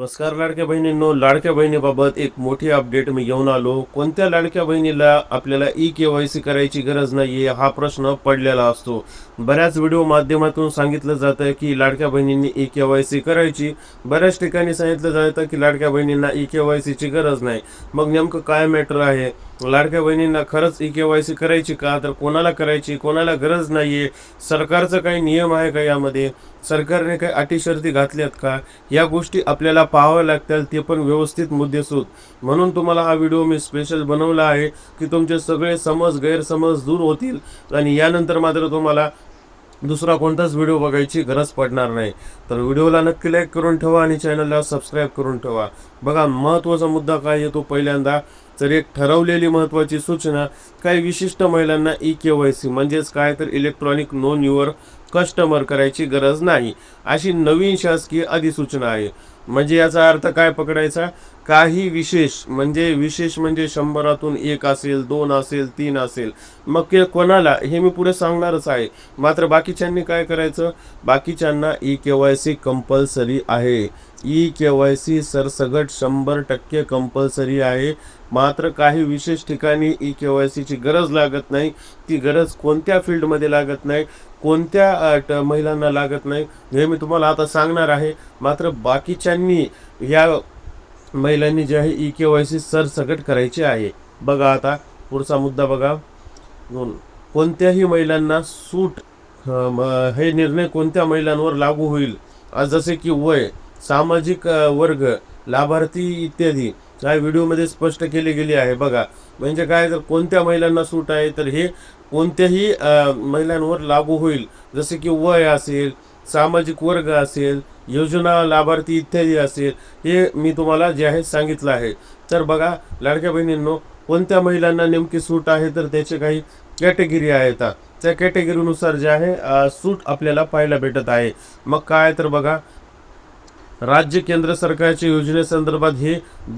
नमस्कार लाडक्या बहिणींनो. लाडक्या बहिणीबाबत एक मोठी अपडेट मी घेऊन आलो. कोणत्या लाडक्या बहिणीला आपल्याला ई के वाय सी करायची गरज नाही हा प्रश्न पडलेला असतो. बऱ्याच व्हिडिओ माध्यमातून सांगितलं जातं की लाडक्या बहिणींनी ई के वाय सी करायची. बऱ्याच ठिकाणी सांगितलं जातं की लाडक्या बहिणींना ई के वाय सीची गरज नाही. मग नेमकं काय मॅटर आहे? लाडक्या बहिणींना खरंच ई के वाय सी करायची का? तर कोणाला करायची कोणाला गरज नाही आहे सरकारचा काही नियम आहे का यामध्ये? सरकारने काही अटी शर्ती घातल्यात का? या गोष्टी आपल्याला पाहाव्या लागतात ते पण व्यवस्थित मुद्देसूद म्हणून तुम्हाला हा व्हिडिओ मी स्पेशल बनवला आहे की तुमचे सगळे समज गैरसमज दूर होतील आणि यानंतर मात्र तुम्हाला दुसरा कोणताच व्हिडिओ बघायची गरज पडणार नाही. तर व्हिडिओला नक्की लाईक करून ठेवा आणि चॅनलला सबस्क्राईब करून ठेवा. बघा महत्त्वाचा मुद्दा काय येतो पहिल्यांदा तर एक ठरवलेली महत्त्वाची सूचना काही विशिष्ट महिलांना ई के वाय सी म्हणजेच काय तर इलेक्ट्रॉनिक नोन युअर कस्टमर करायची गरज नाही अशी नवीन शासकीय अधिसूचना आहे. म्हणजे याचा अर्थ काय पकडायचा? काही विशेष म्हणजे विशेष म्हणजे शंभरातून एक असेल दोन असेल तीन असेल. मग ते कोणाला? हे मी पुढे सांगणारच आहे. मात्र बाकीच्यांनी काय करायचं? बाकीच्यांना E K Y C compulsory आहे. ई के वाय सी सरसगट शंभर टक्के कंपल्सरी आहे. मात्र काही विशेष ठिकाणी ई के वाय सीची गरज लागत नाही. ती गरज कोणत्या फील्डमध्ये लागत नाही? कोणत्या ट- महिलांना लागत नाही हे मी तुम्हाला आता सांगणार आहे. मात्र बाकीच्यांनी या महिलांनी जे आहे ई के वाय सी सरसकट करायची आहे. बघा आता पुढचा मुद्दा बघा. कोणत्याही महिलांना सूट हे निर्णय कोणत्या महिलांवर लागू होईल? आज जसे की वय सामाजिक वर्ग लाभार्थी इत्यादी या व्हिडिओमध्ये स्पष्ट केले गेली आहे. बघा म्हणजे काय तर कोणत्या महिलांना सूट आहे तर हे कोणत्याही महिलांवर लागू होईल. जसे की वय असेल सामाजिक वर्ग असेल योजना लाभार्थी इत्यादी असेल हे मी तुम्हाला जे आहे सांगितलं आहे. तर बघा लाडक्या बहिणींनो कोणत्या महिलांना नेमकी सूट आहे तर त्याचे काही कॅटेगरी आहेत. त्या कॅटेगरीनुसार जे आहे सूट आपल्याला पाहायला भेटत आहे. मग काय तर बघा राज्य केंद्र सरकारच्या योजनेसंदर्भात हे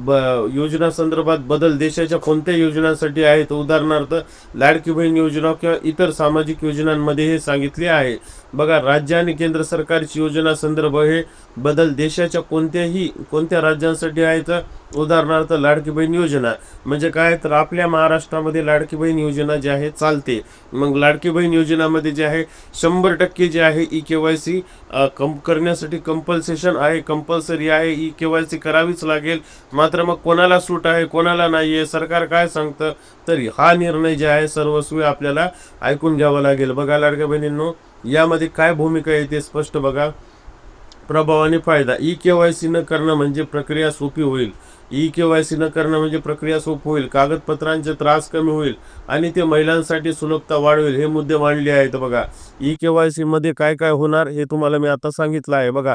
ब योजना संदर्भात बदल देशाच्या कोणत्या योजनांसाठी आहेत? उदाहरणार्थ लाडकी बहीण योजना किंवा इतर सामाजिक योजनांमध्ये हे सांगितले आहे. बघा राज्य आणि केंद्र सरकारची योजना संदर्भ हे बदल देशाच्या कोणत्याही कोणत्या राज्यांसाठी आहेत? उदाहरणार्थ लाडकी बहीण योजना. म्हणजे काय? तर आपल्या महाराष्ट्रामध्ये लाडकी बहीण योजना जी आहे चालते. मग लाडकी बहीण योजनामध्ये जे आहे शंभर टक्के जे आहे ई के वाय सी कम करण्यासाठी कंपल्सेशन आहे कंपल्सरी आहे ई के वाय सी करावीच लागेल. मात्र मग कोणाला सूट आहे कोणाला नाही आहे सरकार काय सांगतं? तरी हा निर्णय जे आहे सर्वस्वी आपल्याला ऐकून घ्यावा लागेल. बघा लाडक्या बहिणींनो यामध्ये काय भूमिका आहे ते स्पष्ट बघा. प्रभाव आणि फायदा. ई के वाय सी न करणं म्हणजे प्रक्रिया सोपी होईल. ई के वाय सी न करणं म्हणजे प्रक्रिया सोपी होईल. कागदपत्रांचे त्रास कमी होईल आणि ते महिलांसाठी सुलभता वाढवेल. हे मुद्दे मांडले आहेत बघा. ई के वाय सीमध्ये काय काय होणार हे तुम्हाला मी आता सांगितलं आहे. बघा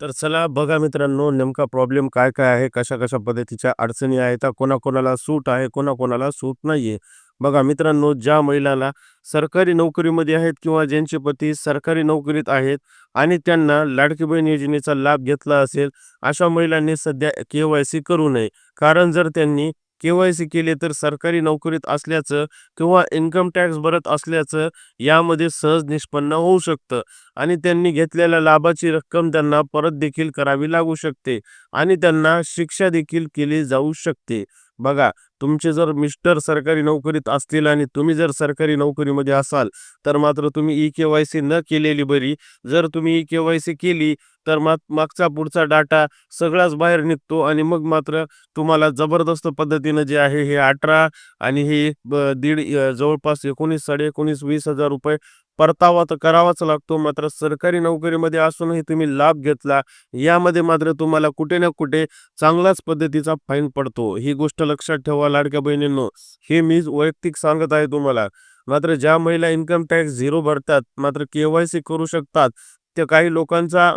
तर चला बघा मित्रांनो नेमका प्रॉब्लेम काय काय आहे कशा कशा पद्धतीच्या अडचणी आहेत कोणाकोणाला सूट आहे कोणाकोणाला सूट नाहीये. बघा मित्रांनो ज्या महिलाला सरकारी नोकरीमध्ये आहेत किंवा ज्यांचे पती सरकारी नोकरीत आहेत आणि त्यांना लाडकी बहीण योजनेचा लाभ घेतला असेल अशा महिलांनी सध्या के वाय सी करू नये. कारण जर त्यांनी केवायसी केले तर सरकारी नोकरीत असल्याचं किंवा इन्कम टॅक्स भरत असल्याचं यामध्ये सहज निष्पन्न होऊ शकतं आणि त्यांनी घेतलेल्या लाभाची रक्कम त्यांना परत देखील करावी लागू शकते आणि त्यांना शिक्षा देखील केली जाऊ शकते. बघा तुमचे जर मिस्टर सरकारी नोकरीत असतील आणि तुम्ही जर सरकारी नोकरीमध्ये असाल तर मात्र तुम्ही ई के वाय सी न केलेली बरी. जर तुम्ही ई के वाय सी केली तर माग मागचा पुढचा डाटा सगळाच बाहेर निघतो आणि मग मात्र तुम्हाला जबरदस्त पद्धतीनं जे आहे हे अठरा आणि हे दीड जवळपास एकोणीस साडे एकोणीस वीस हजार रुपये परतावा तर करावाच लागतो. मात्र सरकारी नोकरीमध्ये असूनही तुम्ही लाभ घेतला. यामध्ये मात्र तुम्हाला कुठे ना कुठे चांगल्याच पद्धतीचा फाईन पडतो. ही गोष्ट लक्षात ठेवा लाडक्या बहिणींनो. हे मी वैयक्तिक सांगत आहे तुम्हाला. मात्र ज्या महिला इन्कम टॅक्स झिरो भरतात मात्र केवायसी करू शकतात त्या काही लोकांचा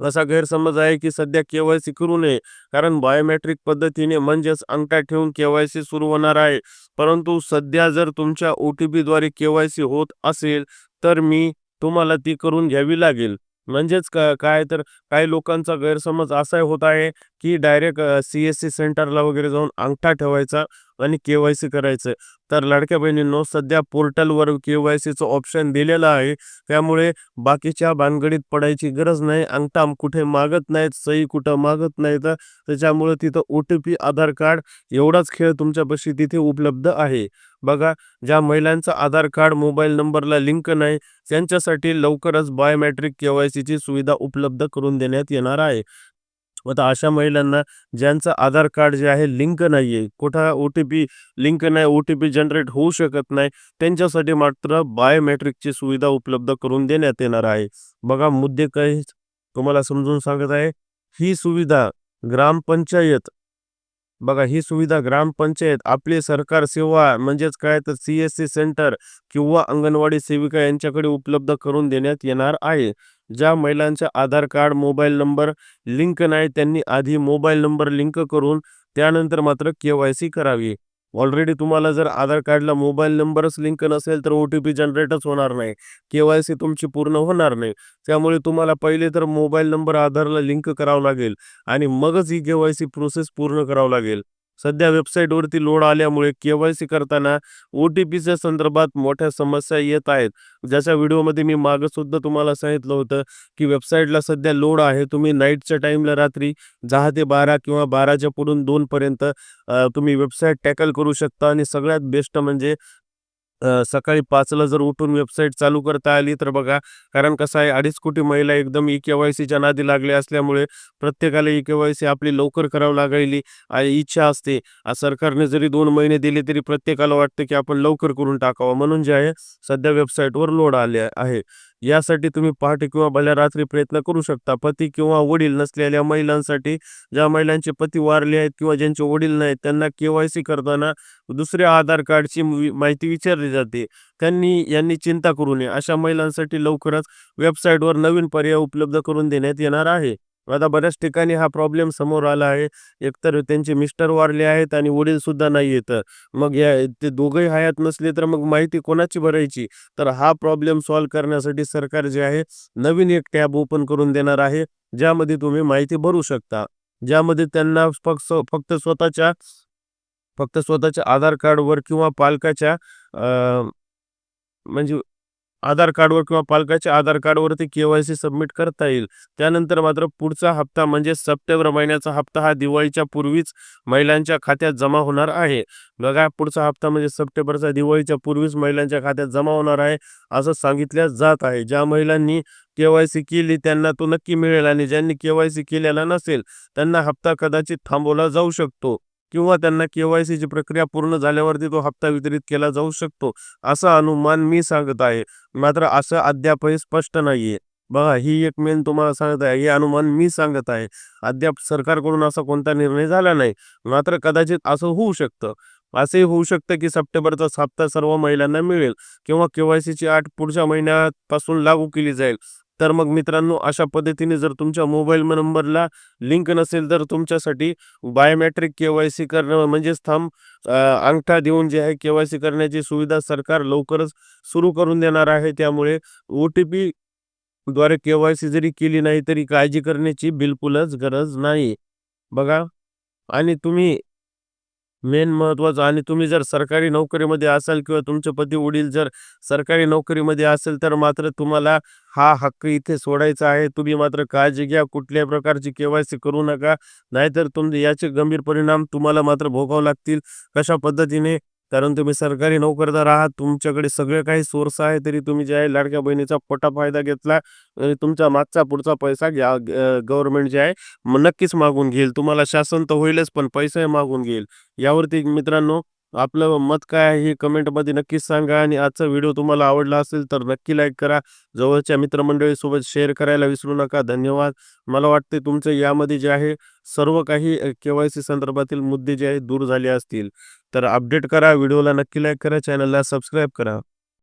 असा गैरसमज आहे की सध्या केवायसी करू नये कारण बायोमेट्रिक पद्धतीने म्हणजेच अंगठा ठेवून केवायसी सुरू होणार आहे. परंतु सध्या जर तुमच्या ओ टी पीद्वारे केवायसी होत असेल तर मी तुम्हाला ती करून घ्यावी लागेल. म्हणजेच काय तर काही लोकांचा गैरसमज असाही होत आहे की डायरेक्ट सी एस सी सेंटरला वगैरे जाऊन अंगठा ठेवायचा आणि के वाय सी करायचं. तर लाडक्या बहिणींनो सध्या पोर्टलवर के वाय सीचं ऑप्शन दिलेलं आहे. त्यामुळे बाकीच्या भानगडीत पडायची गरज नाही अंगठा कुठे मागत नाहीत सही कुठं मागत नाहीत. त्याच्यामुळे तिथं O T P Aadhaar card एवढाच खेळ तुमच्यापाशी तिथे उपलब्ध आहे. बघा ज्या महिलांचं आधार कार्ड मोबाईल नंबरला लिंक नाही त्यांच्यासाठी लवकरच बायोमॅट्रिक के वाय सुविधा उपलब्ध करून देण्यात येणार आहे. आता अशा महिलांना ज्यांचं आधार कार्ड जे आहे लिंक नाही आहे कुठं ओ टी पी लिंक नाही ओ टी पी जनरेट होऊ शकत नाही त्यांच्यासाठी मात्र बायोमेट्रिकची सुविधा उपलब्ध करून देण्यात येणार आहे. बघा मुद्दे काही तुम्हाला समजून सांगत आहे. ही सुविधा ग्रामपंचायत बघा ही सुविधा ग्रामपंचायत आपली सरकार सेवा म्हणजेच काय तर सी एस सी सेंटर किंवा अंगणवाडी सेविका यांच्याकडे उपलब्ध करून देण्यात येणार आहे. ज्या महिलांच्या Aadhaar card mobile number link नाही त्यांनी आधी मोबाईल नंबर लिंक करून त्यानंतर मात्र के वाय सी करावी. ऑलरेडी तुम्हाला जर आधार कार्डला मोबाईल नंबरच लिंक नसेल तर ओ टी पी जनरेटच होणार नाही. के वाय सी तुमची पूर्ण होणार नाही. त्यामुळे तुम्हाला पहिले तर मोबाईल नंबर आधारला लिंक करावं लागेल आणि मगच ही के वाय सी प्रोसेस पूर्ण करावं लागेल. सध्या वेबसाईटवरती लोड आल्यामुळे केवायसी करताना ओ टी पीच्या संदर्भात मोठ्या समस्या येत आहेत. ज्याच्या व्हिडिओमध्ये मी मागं सुद्धा तुम्हाला सांगितलं होतं की वेबसाईटला सध्या लोड आहे. तुम्ही नाईटच्या टाईमला रात्री दहा ते बारा किंवा बाराच्या पुढून दोनपर्यंत तुम्ही वेबसाईट टॅकल करू शकता. आणि सगळ्यात बेस्ट म्हणजे सकाळी पाचला जर उठून वेबसाईट चालू करता आली तर बघा कारण कसं आहे अडीच कोटी महिला एकदम ई के वाय सीच्या नादी लागले असल्यामुळे प्रत्येकाला ई के वाय सी आपली लवकर करावं लागायली इच्छा असते. सरकारने जरी दोन महिने दिले तरी प्रत्येकाला वाटतं की आपण लवकर करून टाकावं. म्हणून जे आहे सध्या वेबसाईटवर लोड आले आहे. यासाठी तुम्ही पहाटे किंवा भल्या रात्री प्रयत्न करू शकता. पती किंवा वडील नसलेल्या महिलांसाठी ज्या महिलांचे पती वारले आहेत किंवा ज्यांचे वडील नाहीत त्यांना के वाय सी करताना दुसऱ्या आधार कार्डची माहिती विचारली जाते. त्यांनी यांनी चिंता करू नये. अशा महिलांसाठी लवकरच वेबसाईटवर नवीन पर्याय उपलब्ध करून देण्यात येणार आहे. आता बऱ्याच ठिकाणी हा प्रॉब्लेम समोर आला आहे. एकतर त्यांचे मिस्टर वारले आहेत आणि वडील सुद्धा नाही येत मग या ते दोघंही हयात नसले तर मग माहिती कोणाची भरायची? तर हा प्रॉब्लेम सॉल्व्ह करण्यासाठी सरकार जे आहे नवीन एक टॅब ओपन करून देणार आहे ज्यामध्ये तुम्ही माहिती भरू शकता. ज्यामध्ये त्यांना फक्त फक्त स्वतःच्या फक्त स्वतःच्या आधार कार्डवर किंवा पालकाच्या म्हणजे आधार कार्डवर किंवा पालकाच्या आधार कार्डवरती के वाय सी सबमिट करता येईल. त्यानंतर मात्र पुढचा हप्ता म्हणजे सप्टेंबर महिन्याचा हप्ता हा दिवाळीच्या पूर्वीच महिलांच्या खात्यात जमा होणार आहे. बघा पुढचा हप्ता म्हणजे सप्टेंबरचा दिवाळीच्या पूर्वीच महिलांच्या खात्यात जमा होणार आहे असं सांगितलं जात आहे. ज्या महिलांनी के वाय सी केली त्यांना तो नक्की मिळेल आणि ज्यांनी के वाय सी केलेला नसेल त्यांना हप्ता कदाचित थांबवला जाऊ शकतो. किंवा त्यांना के वाय सीची प्रक्रिया पूर्ण झाल्यावरती तो हप्ता वितरित केला जाऊ शकतो असा अनुमान मी सांगत आहे. मात्र असं अद्यापही स्पष्ट नाहीये. बघा ही एक मेन तुम्हाला सांगत आहे हे अनुमान मी सांगत आहे. अद्याप सरकारकडून असा कोणता निर्णय झाला नाही. मात्र कदाचित असं होऊ शकतं. असंही होऊ शकतं की सप्टेंबरचा हप्ता सर्व महिलांना मिळेल किंवा केवायसीची आठ पुढच्या महिन्यापासून लागू केली जाईल. तर मग मित्रांनो अशा पद्धतीने जर तुमच्या मोबाईल नंबरला लिंक नसेल तर तुमच्यासाठी बायोमेट्रिक के वाय सी करणं म्हणजेच थांब अंगठा देऊन जे आहे के वाय सी करण्याची सुविधा सरकार लवकरच सुरू करून देणार आहे. त्यामुळे ओ टी पी द्वारे के वाय सी जरी केली नाही तरी काळजी करण्याची बिलकुलच गरज नाही. बघा. आणि तुम्ही मेन महत्वाचं आणि तुम्ही जर सरकारी नोकरीमध्ये असाल किंवा तुमचे पती वडील जर सरकारी नोकरीमध्ये असेल तर मात्र तुम्हाला हा हक्क इथे सोडायचा आहे. तुम्ही मात्र काळजी घ्या कुठल्याही प्रकारची केवायसी करू नका. नाहीतर तुमचे याचे गंभीर परिणाम तुम्हाला मात्र भोगावे लागतील. कशा पद्धतीने कारण तुम्ही सरकारी नोकरदार आहात तुमच्याकडे सगळे काही सोर्स आहे तरी तुम्ही जे आहे लाडक्या बहिणीचा पटा फायदा घेतला आणि तुमचा मागचा पुढचा पैसा घ्या गव्हर्नमेंट जे आहे नक्कीच मागून घेईल. तुम्हाला शासन तर होईलच पण पैसाही मागून घेईल. यावरती मित्रांनो आपलं मत काय आहे हे कमेंटमध्ये नक्कीच सांगा आणि आजचा व्हिडिओ तुम्हाला आवडला असेल तर नक्की लाईक करा. जवळच्या मित्रमंडळीसोबत शेअर करायला विसरू नका. धन्यवाद. मला वाटते तुमचं यामध्ये जे आहे सर्व काही के वाय सी संदर्भातील मुद्दे जे आहेत दूर झाले असतील. तर अपडेट करा. व्हिडिओला नक्की लाईक करा. चॅनलला सबस्क्राईब करा.